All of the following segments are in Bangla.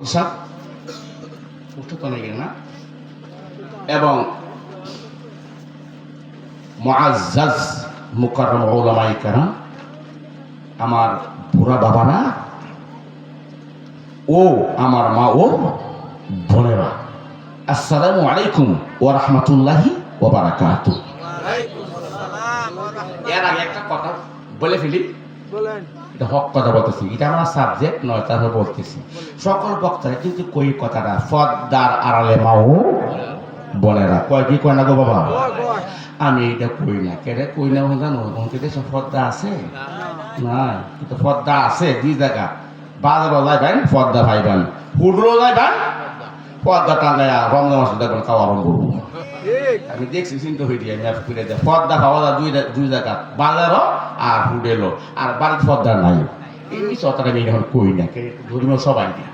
হিসাব উঠতে তো নেই না। এবং মুআজ্জাজ মুকাররম উলামায়ে কেরাম আমার বুড়া বাবারা ও আমার মা ও বোনেরা আসসালামু আলাইকুম ওয়া রাহমাতুল্লাহি ওয়া বারাকাতুহু। এর আগে একটা কথা বলে ফেলি। বলেন। এটা হক কথা বলতেছি। এটা আমার সাবজেক্ট নয়, তারপর বলতেছি। সকল বক্তারা কিন্তু কই কথাটা? ফদ্দার আড়ালে মাও বোনেরা কয়, কি কয় না গো বাবা। আমি এটা কই না। কেটে কই না জানো? বলতে দেশে পর্দা আছে? না কিন্তু পর্দা আছে দুই জায়গা বাজারও যাইবেন পর্দা পাইবেন। হুডরও যাইবেন পর্দা টাঙ্গাইয়া রমজান মাসে দেখবেন খাওয়া আরম্ভ করব আমি দেখছি, চিন্তা হয়ে দিয়ে আমি ফিরে দেয় পর্দা পাওয়া দুই দুই জায়গা, বাজারও আর হুডেলও আর বাড়ির পর্দা নাই। এই মিশটা আমি এখন কই না ধর্মীয় সবাই দিয়া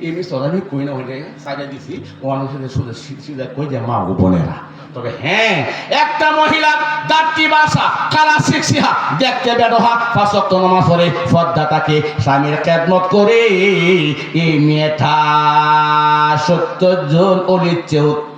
এই মিশটা আমি কই না হইলে সাইডে দিছি। ও সাথে শুধু সি- সিধা কই যে মা বোনেরা। তবে হ্যাঁ একটা মহিলা বাসা কালা শিক্ষিহা দেখতে বেড়োহা পাঁচক্ত নামাজ পড়ে পর্দাটাকে স্বামীর খেদমত করে। এই মেয়েটা সত্তর জন উত্তম।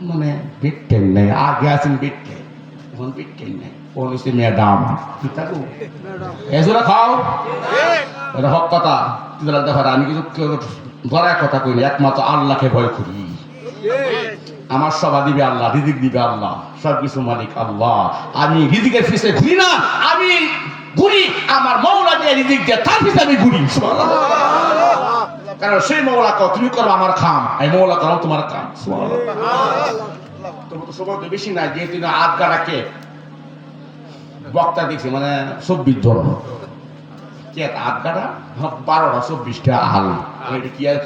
মানে বিটকেন নেই আগে আছেন বিটকে এখন বিটকেন নেই নিশ্চয় ম্যাডাম কি থাকু ম্যাডাম এজোরা খাও ঠিক এটা হক কথা তুই দেখা আমি কিন্তু কেউ ধরার কথা কইনি একমাত্র আল্লাহকে ভয় করি আমার সবা দিবে আল্লাহ রিজিক দিবে আল্লাহ সব কিছু মালিক আল্লাহ আমি রিজিকের পিছে ঘুরি না আমি ঘুরি আমার মৌলা দিয়ে রিজিক দিয়ে তার পিছে আমি ঘুরি। কারণ সেই মৌলা কও তুমি করো আমার খাম। এই মৌলা করো তোমার খাম। তোমার তো সময় তো বেশি নাই যেহেতু না আধ গাড়াকে বক্তা দেখছি মানে চব্বিশ কে আধ গাড়া? বারোটা চব্বিশটা আল। এটা কি আর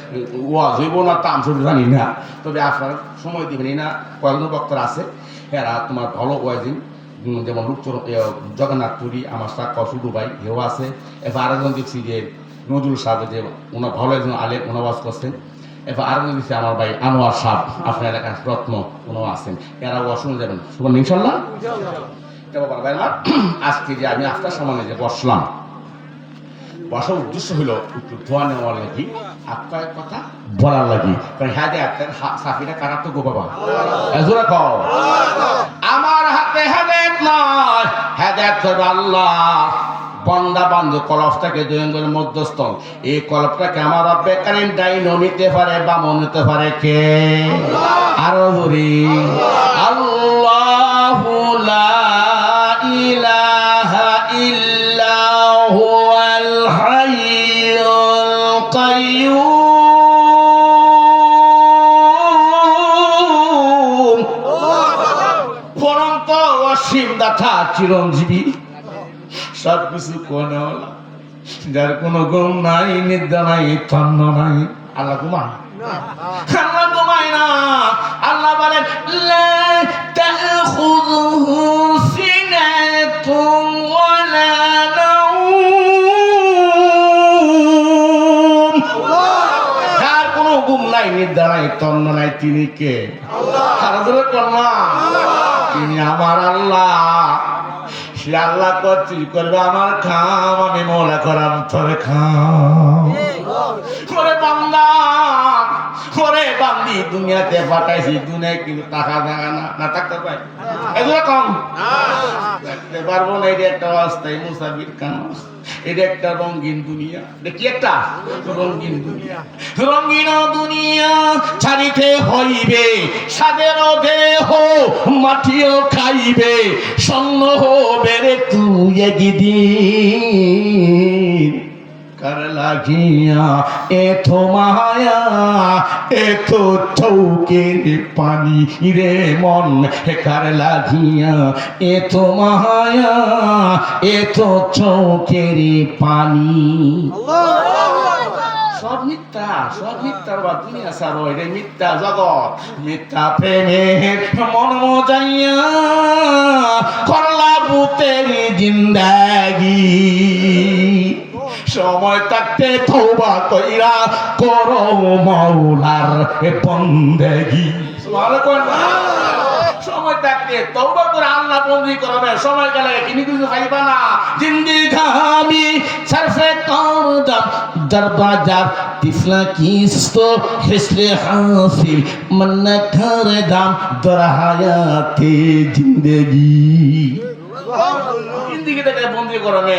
ওয়াজ হইব না তাম সব জানি না। তবে আপনার সময় দিবেন না কয়েকজন বক্তারা আছে এরা তোমার ভালো ওয়াজিন যেমন জগন্নাথ পুরী আমার সাক্কা সুদু ভাই এও আছে। এবার আরেকজন দেখছি যে নজরুল সাহেব যে ওনার ভালো একজন আলে ওনা ওয়াজ করছেন। এবার আরেকজন দেখছি আমার ভাই আনোয়ার সাহ আপনার এলাকার রত্ন ওনাও আছেন। এরা শুনে যাবেন। শুনুন ইনশাল্লাহ ভাই আমার আজকে যে আমি আফটার সমানে যে বসলাম, বসার উদ্দেশ্য হলো একটু ধোয়া নেওয়ার লাগি আপনার কথা বলার লাগি। কারণ হ্যাঁ যে আপনার সাফিটা কারা তো গো বাবা? এজোরা কও। আমার হাতে হেদায়েত নয় হেদায়েত আল্লাহ। বন্দা বান্ধব কলপটাকে জয়ঙ্গলের মধ্যস্থল। এই কলপটাকে আমার রব্বে কারিম ডাইন নিতে পারে, বামন নিতে পারে কে? আরও ধরি আল্লাহু লা সব কিছু কোনে যার কোনো গুণ নাই নিদ্রা নাই তন্ন নাই। আল্লাহ কুমার আল্লাহ ঘুমায় না। আল্লাহ বলেন নাই তন্ন নাই তিনি কে? আল্লাহ তিনি আমার আল্লাহ। সে আল্লাহ করছি করবে আমার খাম আমি মোলা করাম তোরে খাম। ওরে বান্দা ওরে বান্দি দুনিয়াতে পাঠাইছি দুনিয়ায় কিন্তু টাকা দেখা না না থাকতে পাই এগুলো কম। দেখতে পারব না এটা একটা অবস্থায় মুসাফির কান? এটা একটা রঙিন দুনিয়া। দেখি একটা? রঙিন দুনিয়া। রঙিন দুনিয়া ছাড়িতে হইবে সাদের দেহ মাটিও খাইবে সন্ন হবে রে তুই একদিন। কার লাগিয়া এত মায়া এত চৌকের পানি রে মন কার লাগিয়া এত মায়া এত চৌকের পানি। সব মিথ্যা, সব মিথ্যার বা দুনিয়া সারো মিথ্যা জগৎ, মিথ্যা প্রেমের মন মজাইয়া করলা বুতের জিন্দাগি সময় থাকতে থৌবা কইরা করো মাওলার বন্দেগি। সুবহানাল্লাহ কয় না? সময় থাকতে তওবা করে আল্লাহ বন্দি করবে। সময় গেলে কিনি কিছু খাইবা না। জিন্দি ঘামি সরফে করদম দরবাজার তিফলা কিস্তো হিসলে হাসিল মন্না করে দাম। দর হায়াতে জিন্দেগি জিন্দিগি থেকে বন্দি করবে।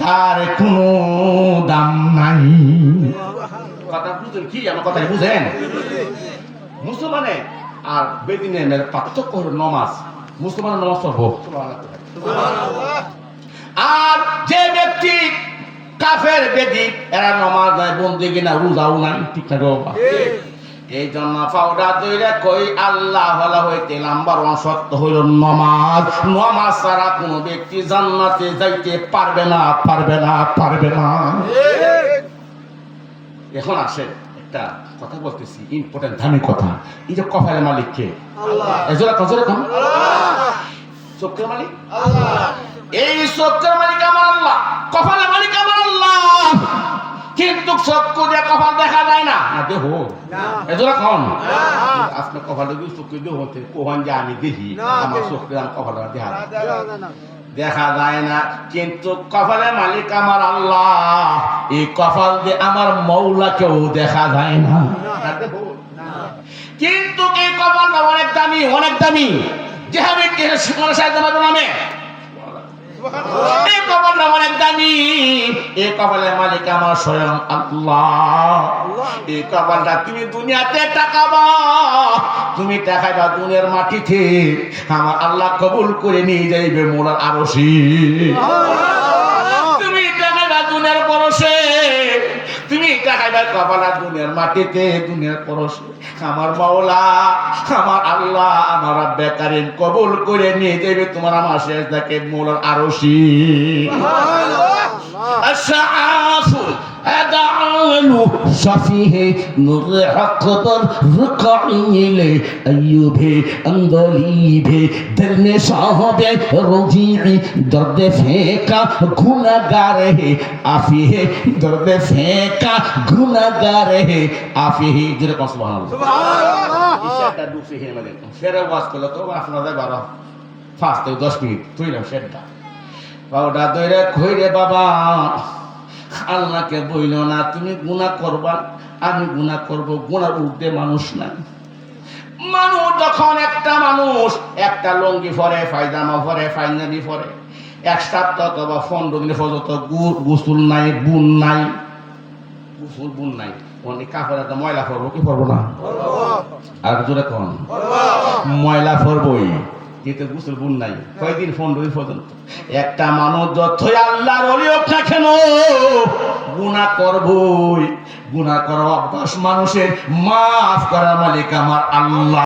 তার কোনো দাম নাই। কথা বুঝেন কি? আমার কথা বুঝেন? মুসলমানে আর বেদিনের পার্থক্য হলো নমাজ। মুসলমানের নমাজ পড়ব। আর যে ব্যক্তি কাফের বেদি, এরা নমাজ নাই বন্দি না রোজাও নাই, ঠিক? ঠিক এই জন্য পাউডার দইরা কই আল্লাহ হলা হইতে নাম্বার ওয়ান সত্য হইল নমাজ। নমাজ ছাড়া কোনো ব্যক্তি জান্নাতে যাইতে পারবে না পারবে না পারবে না। এখন আসে একটা কথা বলতেছি ইম্পর্টেন্ট দামি কথা। এই যে কফালের মালিক কে? আল্লাহ। এজোরা কজোরা কম আল্লাহ। চোখের মালিক? আল্লাহ এই চোখের মালিক আমার আল্লাহ কপালের মালিক আমার কিন্তু চক্ষু দিয়ে কপাল দেখা যায় না। না দেহ। এজোরা কম না। আপনার কপালে চোখে দেহ হতে কোহান যে আমি দেখি আমার। চোখে আমার কপালে দেখা দেখা যায় না। কিন্তু কপালের মালিক আমার আল্লাহ। এই কপাল দিয়ে আমার মৌলাকেও দেখা যায় না। কিন্তু এই কপালটা অনেক দামি অনেক দামি। যে আমি শিক্ষণ সাহায্য নামে এই কপালটা অনেক দামি এই কপালের মালিক আমার স্বয়ং আল্লাহ। এই কপালটা তুমি দুনিয়াতে টাকাবা তুমি টাকাইবা দুনিয়ার মাটিতে। আমার আল্লাহ কবুল করে নিয়ে যাইবে মোলার আরশি। তুমি টাকাইবা দুনিয়ার পরশে তুমি টাকাইবা কপালা দুনিয়ার মাটিতে দুনিয়ার পরশে। আমার মাওলা আমার আল্লাহ আমার বেকারিন কবুল করে নিয়ে যাবে তোমার আমার শেষ দেখে মোলার আরশি। أشعاف أدعون شفيه مرحقبر رقعيل أيوب أندليب درن صاحب رجيع درد فيك غنى غنغاره أفيه درد فيك غنى غنغاره أفيه جرق سبحان الله سبحان الله إشارة دوفيه مدين شير واس كله تو ما أفنا ده بارا فاسته دو دس مينيت تويلم شير বাবাটা দইরে কইরে বাবা। আল্লাহকে বইল না তুমি গুনাহ করবা আমি গুনাহ করব গুণার ঊর্ধ্বে মানুষ নাই। মানুষ যখন একটা মানুষ একটা লঙ্গি পরে পায়জামা পরে পাঞ্জাবি পরে এক সপ্তাহ অথবা পনেরো দিন পর্যন্ত গোসল নাই বুন নাই। গুসুল বুন নাই। অনেক কাপড় একটা ময়লা পরবো কি পরবো না? আর জোরে কন। ময়লা পরবই। যেতে গোসল গুণ নাই। কয়দিন ফোন রই পর্যন্ত। একটা মানুষ যতই আল্লাহর অলি না কেন গুণা করবই। গুণা করা অভ্যাস মানুষের, মাফ করা মালিক আমার আল্লাহ।